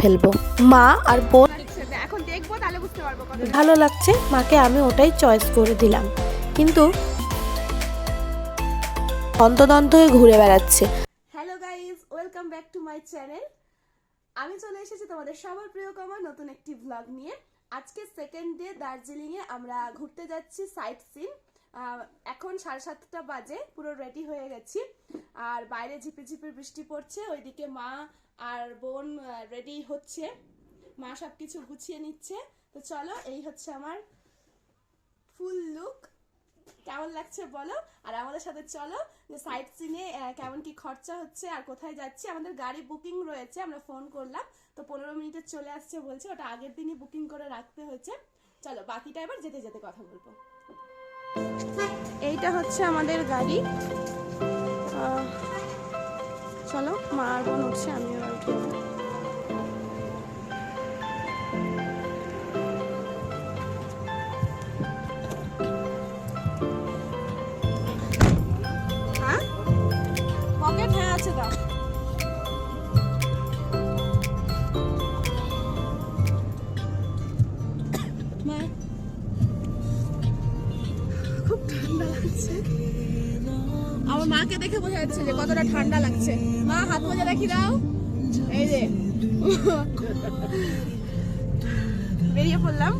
ফেলব। মা আর বোন এখন দেখব তাহলে বুঝতে পারব ভালো লাগছে। মাকে আমি ওটাই চয়েস করে দিলাম। কিন্তু অন্তদন্ত হয়ে ঘুরে বেড়াচ্ছে। Hello guys welcome back to my channel আমি চলে এসেছি তোমাদের সবার প্রিয় কমা নতুন একটি ভ্লগ নিয়ে। আজকে সেকেন্ড ডে দার্জিলিংয়ে আমরা ঘুরতে যাচ্ছি সাইট সিন এখন সাড়ে সাতটা বাজে পুরো রেডি হয়ে গেছি। আর বাইরে ঝিপে ঝিপে বৃষ্টি পড়ছে ওইদিকে মা আর বোন রেডি হচ্ছে। মা সব কিছু গুছিয়ে নিচ্ছে। তো চলো, এই হচ্ছে আমার ফুল লুক কেমন লাগছে বলো? আর আমাদের সাথে চলো, যে সাইট সিনে কেমন কি খরচা হচ্ছে আর কোথায় যাচ্ছি। আমাদের গাড়ি বুকিং রয়েছে, আমরা ফোন করলাম। তো পনেরো মিনিটে চলে আসছে বলছে, ওটা আগের দিনই বুকিং করে রাখতে হয়েছে। চলো, বাকিটা এবার যেতে যেতে কথা বলব। এইটা হচ্ছে আমাদের গাড়ি। চলো, মা আর বোন উঠছে, আমিও উঠে। হ্যাঁ? পকেট হ্যাঁ আছে, দাও। খুব ঠান্ডা লাগছে। আমার মাকে দেখে বোঝা যাচ্ছে যে কতটা ঠান্ডা লাগছে। মা, হাত মোজা রাখি দাও। এই যে। বেরিয়ে পড়লাম।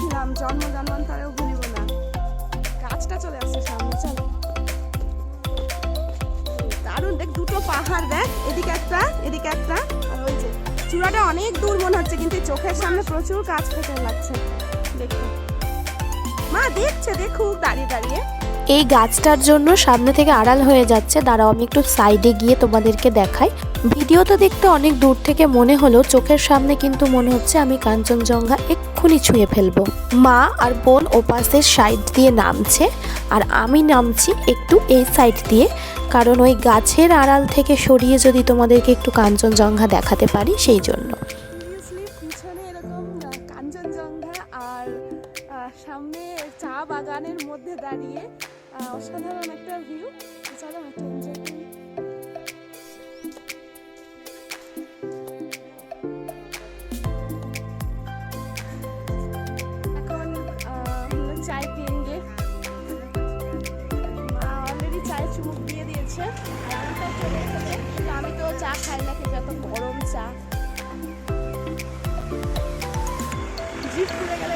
কি জন্ম জন্মান্তরেও ভুলিব না। চলে আসছে সামনে দেখ, দুটো পাহাড়, দেখ, এদিকে একটা এদিকে একটা। আর ওই যে, চূড়াটা অনেক দূর মনে হচ্ছে, কিন্তু চোখের সামনে প্রচুর কাজ পেতে লাগছে। মা, দেখছে, দেখুক, দাঁড়িয়ে দাঁড়িয়ে। এই গাছটার জন্য সামনে থেকে আড়াল হয়ে যাচ্ছে। দাঁড়াও, আমি একটু সাইডে গিয়ে তোমাদেরকে দেখাই। ভিডিও তো দেখতে অনেক দূর থেকে মনে হলো, চোখের সামনে কিন্তু মনে হচ্ছে আমি কাঞ্চনজঙ্ঘা এক্ষুনি ছুঁয়ে ফেলব। মা আর বোন ওপাশের সাইড দিয়ে নামছে, আর আমি নামছি একটু এই সাইড দিয়ে, কারণ ওই গাছের আড়াল থেকে সরিয়ে যদি তোমাদেরকে একটু কাঞ্চনজঙ্ঘা দেখাতে পারি, সেই জন্য। আর সামনে চা বাগানের মধ্যে দাঁড়িয়ে অসাধারণ একটা ভিউ আমি তো চা খাই না কিন্তু এত গরম চা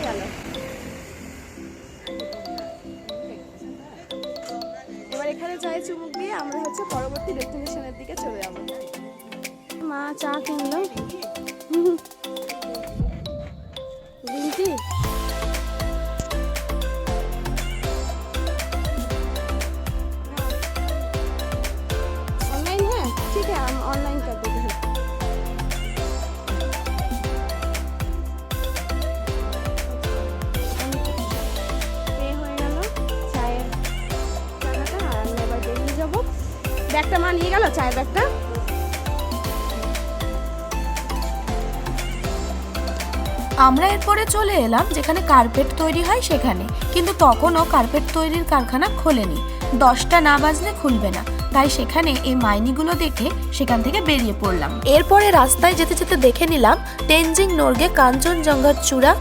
গেলে এবার এখানে চায়ে আমরা হচ্ছে পরবর্তী ডেস্টিনেশনের দিকে চলে যাব মা চা কিনলো ব্যাগটা মা নিয়ে গেল? চায়ের ব্যাগটা? আমরা এরপরে চলে এলাম যেখানে কার্পেট তৈরি হয় সেখানে। কিন্তু তখনও কার্পেট তৈরির কারখানা খোলেনি। দশটা না বাজলে খুলবে না। তাই সেখানে এই মাইনিগুলো দেখে সেখান থেকে বেরিয়ে পড়লাম। এরপরে রাস্তায় যেতে যেতে দেখে নিলাম তেনজিং নোরগে কাঞ্চনজঙ্ঘার চূড়া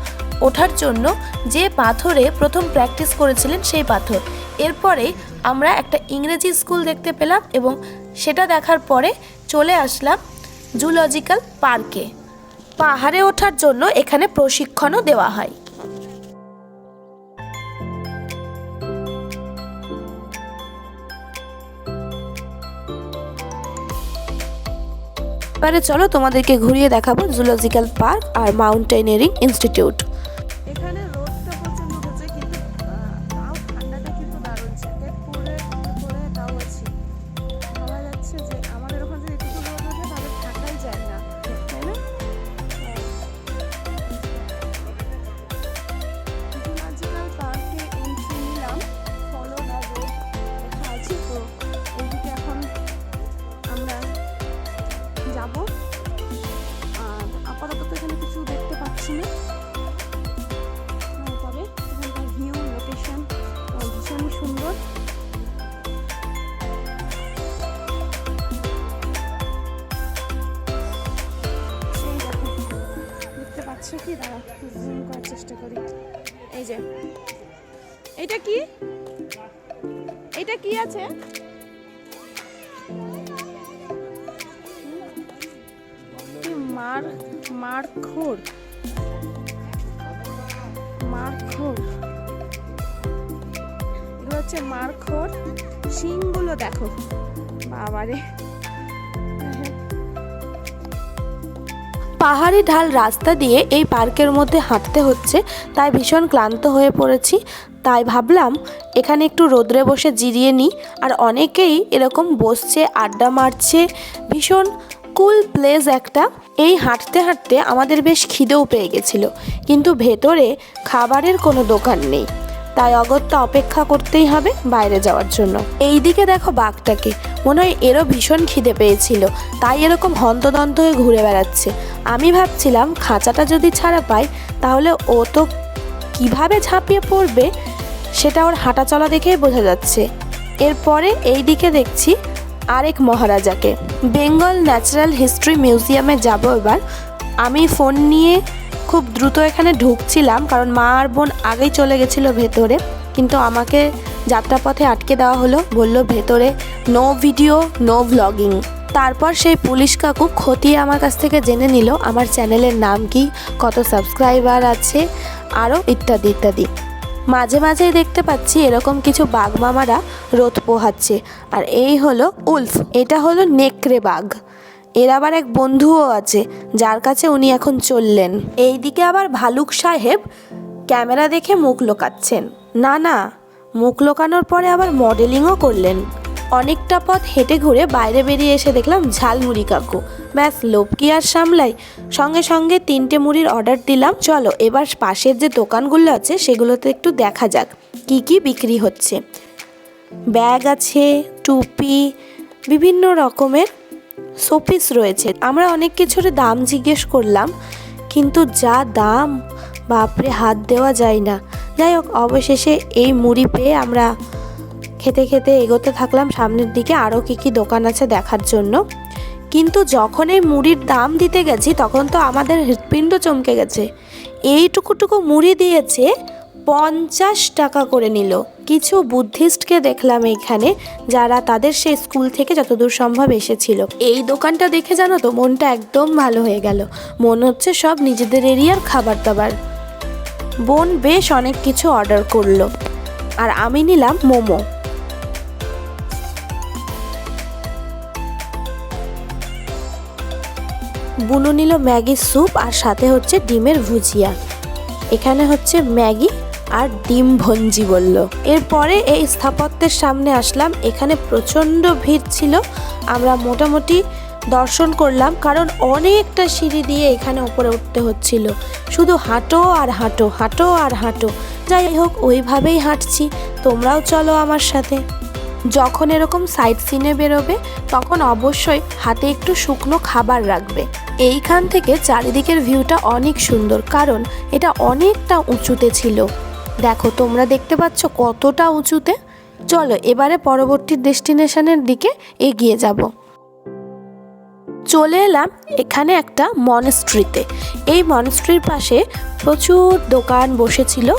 ওঠার জন্য যে পাথরে প্রথম প্র্যাকটিস করেছিলেন সেই পাথর। এরপরে আমরা একটা ইংরেজি স্কুল দেখতে পেলাম এবং সেটা দেখার পরে চলে আসলাম জুলজিক্যাল পার্কে। পাহাড়ে ওঠার জন্য এখানে প্রশিক্ষণও দেওয়া হয়। এবারে চলো তোমাদেরকে ঘুরিয়ে দেখাবো জুলজিক্যাল পার্ক আর মাউন্টেনিয়ারিং ইনস্টিটিউট। যাব। আর আপাতত এখানে কিছু দেখতে পাচ্ছি না। ভিউ লোকেশন সুন্দর। কি? করার চেষ্টা করি। এই যে, এটা কি? এটা কি আছে? মার মার খোর। মার খোর। এগুলো হচ্ছে মার খোর। শিংগুলো দেখো। বাবারে। পাহাড়ি ঢাল রাস্তা দিয়ে এই পার্কের মধ্যে হাঁটতে হচ্ছে, তাই ভীষণ ক্লান্ত হয়ে পড়েছি। তাই ভাবলাম, এখানে একটু রোদ্রে বসে জিরিয়ে নিই, আর অনেকেই এরকম বসছে, আড্ডা মারছে। ভীষণ কুল প্লেস একটা। এই হাঁটতে হাঁটতে আমাদের বেশ খিদেও পেয়ে গেছিল। কিন্তু ভেতরে খাবারের কোনো দোকান নেই। তাই অগত্যা অপেক্ষা করতেই হবে বাইরে যাওয়ার জন্য। এই দিকে দেখো বাঘটাকে। মনে হয় এরও ভীষণ খিদে পেয়েছিল। তাই এরকম হন্তদন্ত হয়ে ঘুরে বেড়াচ্ছে। আমি ভাবছিলাম, খাঁচাটা যদি ছাড়া পাই, তাহলে ও তো কীভাবে ঝাঁপিয়ে পড়বে, সেটা ওর হাঁটা চলা দেখেই বোঝা যাচ্ছে। এরপরে এই দিকে দেখছি আরেক মহারাজাকে। বেঙ্গল ন্যাচারাল হিস্ট্রি মিউজিয়ামে যাব এবার। আমি ফোন নিয়ে খুব দ্রুত এখানে ঢুকছিলাম, কারণ মা আর বোন আগেই চলে গেছিল ভেতরে। কিন্তু আমাকে যাত্রাপথে আটকে দেওয়া হলো, বলল ভেতরে নো ভিডিও নো ভ্লগিং তারপর সেই পুলিশ কাকু খতিয়ে আমার কাছ থেকে জেনে নিল, আমার চ্যানেলের নাম কি, কত সাবস্ক্রাইবার আছে আরও ইত্যাদি ইত্যাদি। মাঝে মাঝেই দেখতে পাচ্ছি এরকম কিছু বাঘ মামারা রোদ পোহাচ্ছে। আর এই হলো উলফ, এটা হলো নেকড়ে বাঘ। এর আবার এক বন্ধুও আছে, যার কাছে উনি এখন চললেন। এই দিকে আবার ভালুক সাহেব ক্যামেরা দেখে মুখ লোকাচ্ছেন। না না, মুখ লোকানোর পরে আবার মডেলিংও করলেন। অনেকটা পথ হেঁটে ঘুরে বাইরে বেরিয়ে এসে দেখলাম ঝালমুড়ি কাকু। ব্যাস, লোভ কি আর সামলাই? সঙ্গে সঙ্গে তিনটে মুড়ির অর্ডার দিলাম। চলো, এবার পাশের যে দোকানগুলো আছে, সেগুলোতে একটু দেখা যাক, কি কি বিক্রি হচ্ছে। ব্যাগ আছে, টুপি, বিভিন্ন রকমের শোপিস রয়েছে। আমরা অনেক কিছুর দাম জিজ্ঞেস করলাম, কিন্তু যা দাম, বাপরে, হাত দেওয়া যায় না। যাই হোক, অবশেষে এই মুড়ি পেয়ে আমরা খেতে খেতে এগোতে থাকলাম সামনের দিকে। আরও কী কী দোকান আছে দেখার জন্য। কিন্তু যখন এই মুড়ির দাম দিতে গেছি, তখন তো আমাদের হৃৎপিণ্ড চমকে গেছে। এইটুকুটুকু মুড়ি দিয়েছে, পঞ্চাশ টাকা করে নিল। কিছু বুদ্ধিস্টকে দেখলাম এখানে, যারা তাদের সেই স্কুল থেকে যতদূর সম্ভব এসেছিল। এই দোকানটা দেখে জানো তো, মনটা একদম ভালো হয়ে গেল। মনে হচ্ছে সব নিজেদের এরিয়ার খাবার দাবার বোন বেশ অনেক কিছু অর্ডার করল। আর আমি নিলাম মোমো। বুনু নিল ম্যাগি স্যুপ আর সাথে হচ্ছে ডিমের ভুজিয়া। এখানে হচ্ছে ম্যাগি আর ডিম ভঞ্জি বলল। এরপরে এই স্থাপত্যের সামনে আসলাম। এখানে প্রচণ্ড ভিড় ছিল। আমরা মোটামুটি দর্শন করলাম, কারণ অনেকটা সিঁড়ি দিয়ে এখানে ওপরে উঠতে হচ্ছিল। শুধু হাঁটো আর হাঁটো হাঁটো আর হাঁটো। যাই হোক, ওইভাবেই হাঁটছি। তোমরাও চলো আমার সাথে। যখন এরকম সাইড সিনে বেরোবে, তখন অবশ্যই হাতে একটু শুকনো খাবার রাখবে। এইখান থেকে চারিদিকের ভিউটা অনেক সুন্দর, কারণ এটা অনেকটা উঁচুতে ছিল। দেখো, তোমরা দেখতে পাচ্ছ কতটা উঁচুতে। চলো, এবারে পরবর্তী ডেস্টিনেশনের দিকে এগিয়ে যাব। চলে এলাম এখানে একটা মনস্ট্রিতে এই মনস্ট্রির পাশে প্রচুর দোকান বসেছিল।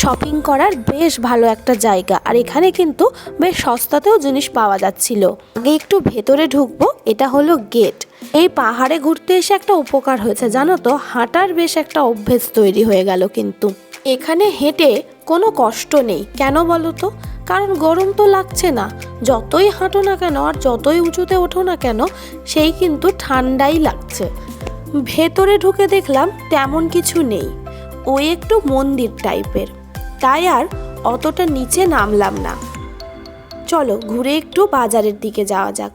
শপিং করার বেশ ভালো একটা জায়গা। আর এখানে কিন্তু বেশ সস্তাতেও জিনিস পাওয়া যাচ্ছিল। আগে একটু ভেতরে ঢুকবো, এটা হলো গেট এই পাহাড়ে ঘুরতে এসে একটা উপকার হয়েছে, জানো তো? হাঁটার বেশ একটা অভ্যেস তৈরি হয়ে গেল কিন্তু। এখানে হেঁটে কোনো কষ্ট নেই। কেন বলো তো? কারণ গরম তো লাগছে না। যতই হাঁটো না কেন, আর যতই উঁচুতে ওঠো না কেন, সেই কিন্তু ঠান্ডাই লাগছে। ভেতরে ঢুকে দেখলাম তেমন কিছু নেই। ওই একটু মন্দির টাইপের তাই আর অতটা নিচে নামলাম না। চলো ঘুরে একটু বাজারের দিকে যাওয়া যাক।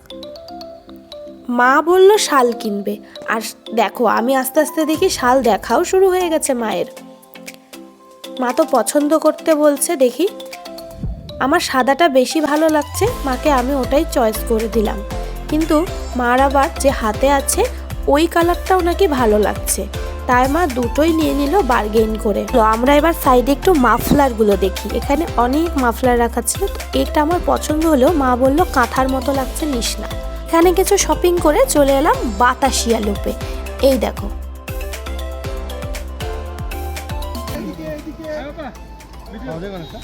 মা বলল, শাল কিনবে। আর দেখো, আমি আস্তে আস্তে দেখি শাল দেখাও শুরু হয়ে গেছে মায়ের। মা তো পছন্দ করতে বলছে, দেখি, আমার সাদাটা বেশি ভালো লাগছে, মাকে আমি ওটাই চয়েস করে দিলাম। কিন্তু মার আবার যে হাতে আছে, ওই কালারটাও নাকি ভালো লাগছে। তার মা দুটোই নিয়ে নিল বার্গেন করে। তো আমরা এবার সাইডে একটু মাফলারগুলো দেখি। এখানে অনেক মাফলার রাখা ছিল। তো এটা আমার পছন্দ হলেও মা বলল কাঁথার মতো লাগছে নিস না। এখানে কিছু শপিং করে চলে এলাম বাতাসিয়া লোপে এই দেখো। হ্যাঁ, হ্যাঁ,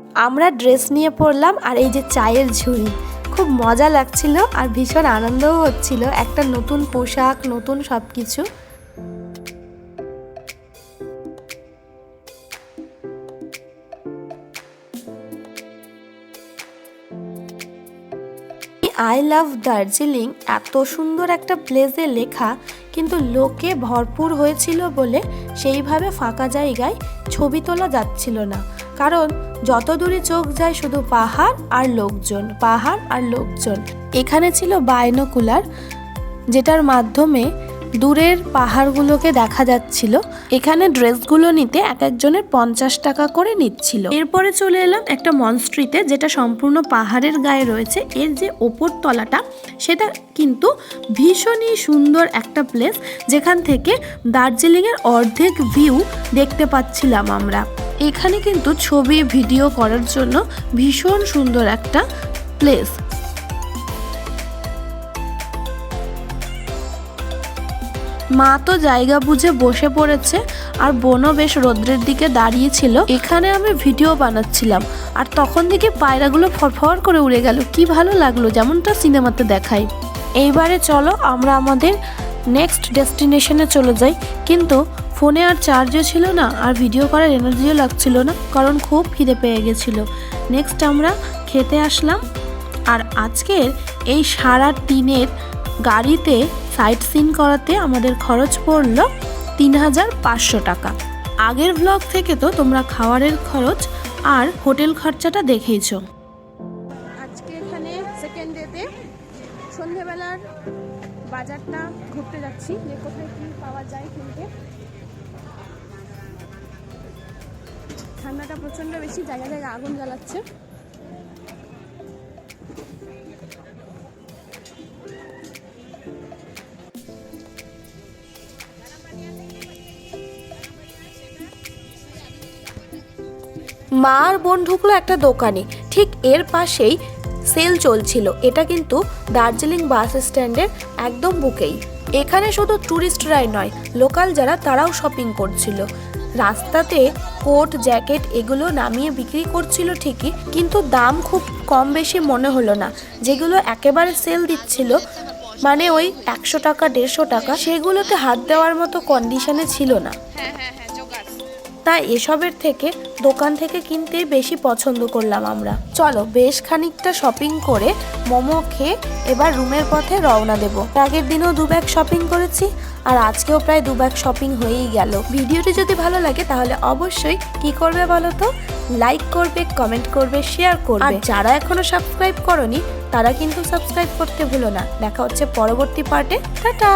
আমরা ড্রেস নিয়ে পরলাম আর এই যে চায়ের ঝুড়ি। খুব মজা লাগছিল আর ভীষণ আনন্দও হচ্ছিল। একটা নতুন পোশাক, নতুন সব কিছু আই লাভ দার্জিলিং এত সুন্দর একটা প্লেসে লেখা, কিন্তু লোকে ভরপুর হয়েছিল বলে সেইভাবে ফাঁকা জায়গায় ছবি তোলা যাচ্ছিল না। কারণ যত দূরে চোখ যায় শুধু পাহাড় আর লোকজন, পাহাড় আর লোকজন। এখানে ছিল বায়নোকুলার যেটার মাধ্যমে দূরের পাহাড়গুলোকে দেখা যাচ্ছিল। এখানে ড্রেসগুলো নিতে এক একজনের পঞ্চাশ টাকা করে নিচ্ছিল। এরপরে চলে এলাম একটা মনস্ট্রিতে, যেটা সম্পূর্ণ পাহাড়ের গায়ে রয়েছে। এর যে ওপর তলাটা, সেটা কিন্তু ভীষণই সুন্দর একটা প্লেস যেখান থেকে দার্জিলিংয়ের অর্ধেক ভিউ দেখতে পাচ্ছিলাম আমরা। এখানে কিন্তু ছবি, ভিডিও করার জন্য ভীষণ সুন্দর একটা প্লেস মা তো জায়গা বুঝে বসে পড়েছে আর বোনও বেশ রোদ্রের দিকে দাঁড়িয়েছিল। এখানে আমি ভিডিও বানাচ্ছিলাম আর তখন থেকে পায়রাগুলো ফরফর করে উড়ে গেল। কি ভালো লাগল যেমনটা সিনেমাতে দেখায়। এইবারে চলো আমরা আমাদের নেক্সট ডেস্টিনেশনে চলে যাই। কিন্তু ফোনে আর চার্জও ছিল না, আর ভিডিও করার এনার্জিও লাগছিল না, কারণ খুব খিদে পেয়ে গেছিল। নেক্সট আমরা খেতে আসলাম, আর আজকের এই সারা দিনের গাড়িতে সাইট সিন করাতে আমাদের খরচ পড়ল তিন হাজার পাঁচশো টাকা। আগের ব্লগ থেকে তো তোমরা খাওয়ারের খরচ আর হোটেল খরচাটা দেখেইছো। আজকে এখানে সেকেন্ড ডেতে সন্ধেবেলার বাজারটা ঘুরতে যাচ্ছি, যে কোথায় কি পাওয়া যায় কিনতে। ঠান্ডাটা প্রচণ্ড বেশি, জায়গা জায়গায় আগুন জ্বালাচ্ছে। মা আর বোন ঢুকলো একটা দোকানে, ঠিক এর পাশেই সেল চলছিল। এটা কিন্তু দার্জিলিং বাস স্ট্যান্ডের একদম বুকেই। এখানে শুধু ট্যুরিস্টরাই নয়, লোকাল যারা, তারাও শপিং করছিল। রাস্তাতে কোট, জ্যাকেট এগুলো নামিয়ে বিক্রি করছিল ঠিকই, কিন্তু দাম খুব কম বেশি মনে হলো না। যেগুলো একেবারে সেল দিচ্ছিল মানে ওই একশো টাকা, দেড়শো টাকা, সেগুলোতে হাত দেওয়ার মতো কন্ডিশনে ছিল না। তাই এসবের থেকে দোকান থেকে কিনতে বেশি পছন্দ করলাম আমরা। চলো বেশ খানিকটা শপিং করে মোমো খেয়ে এবার রুমের পথে রওনা দেব। আগের দিনও দু ব্যাগ শপিং করেছি আর আজকেও প্রায় দু ব্যাগ শপিং হয়েই গেল। ভিডিওটি যদি ভালো লাগে তাহলে অবশ্যই কি করবে বলো তো? লাইক করবে কমেন্ট করবে শেয়ার করবে। আর যারা এখনও সাবস্ক্রাইব করনি, তারা কিন্তু সাবস্ক্রাইব করতে ভুলো না। দেখা হচ্ছে পরবর্তী পার্টে টাটা!